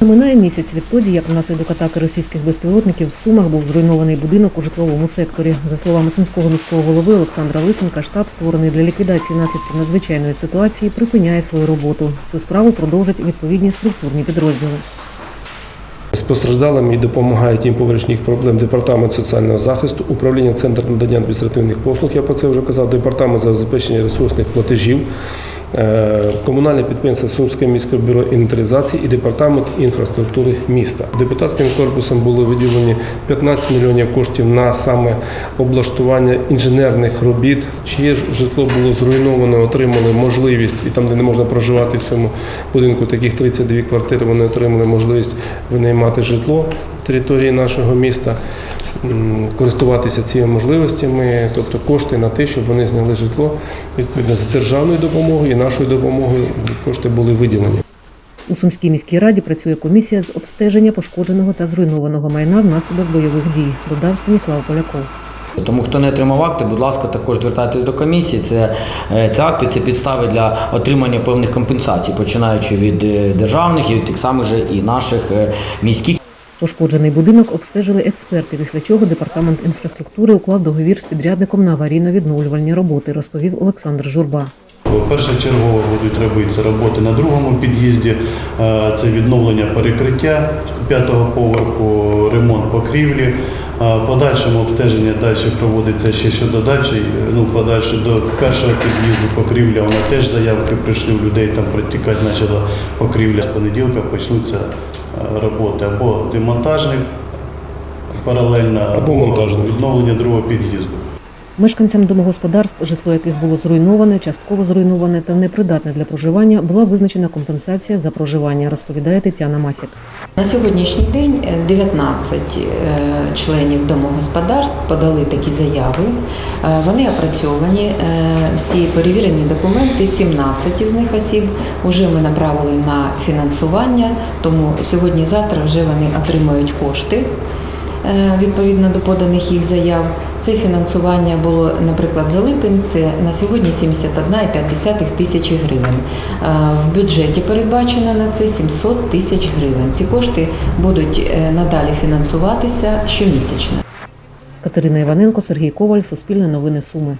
Минає місяць відтоді, як внаслідок атаки російських безпілотників в Сумах був зруйнований будинок у житловому секторі. За словами сумського міського голови Олександра Лисенка, штаб, створений для ліквідації наслідків надзвичайної ситуації, припиняє свою роботу. Цю справу продовжать відповідні структурні підрозділи. З постраждалим і допомагають їм поверхніх проблем департамент соціального захисту, управління Центр надання адміністративних послуг, я про це вже казав, департамент забезпечення ресурсних платежів, комунальне підприємство Сумське міське бюро інвентаризації і департамент інфраструктури міста. Депутатським корпусом було виділені 15 мільйонів коштів на саме облаштування інженерних робіт. Чиє ж житло було зруйновано, отримали можливість, і там, де не можна проживати в цьому будинку, таких 32 квартири, вони отримали можливість винаймати житло території нашого міста, користуватися цими можливостями, тобто кошти на те, щоб вони зняли житло відповідно з державною допомогою і нашою допомогою кошти були виділені. У Сумській міській раді працює комісія з обстеження пошкодженого та зруйнованого майна внаслідок бойових дій, додав Станіслав Поляков. Тому хто не отримав акти, будь ласка, також звертайтесь до комісії. Це, це акти, це підстави для отримання певних компенсацій, починаючи від е, державних і від тих самих же і наших е, міських. Пошкоджений будинок обстежили експерти, після чого департамент інфраструктури уклав договір з підрядником на аварійно-відновлювальні роботи, розповів Олександр Журба. Першочергово будуть робитися роботи на другому під'їзді. Це відновлення перекриття п'ятого поверху, ремонт покрівлі. Подальшому обстеження далі проводиться ще щодо дачі, ну подальше до першого під'їзду покрівля. Вона теж заявки прийшли у людей, там протікати почала покрівля. З понеділка почнуться роботи або демонтажник паралельно, Або або відновлення другого під'їзду. Мешканцям домогосподарств, житло яких було зруйноване, частково зруйноване та непридатне для проживання, була визначена компенсація за проживання, розповідає Тетяна Масік. На сьогоднішній день е, 19 е, членів домогосподарств подали такі заяви. Е, Вони опрацьовані, е, всі перевірені документи, 17 з них осіб вже ми направили на фінансування, тому сьогодні-завтра вже вони отримають кошти. Е, Відповідно до поданих їх заяв, це фінансування було, наприклад, за липень, це на сьогодні 71,5 тисячі гривень. Е, В бюджеті передбачено на це 700 тисяч гривень. Ці кошти будуть е, надалі фінансуватися щомісячно. Катерина Іваненко, Сергій Коваль, Суспільне новини Суми.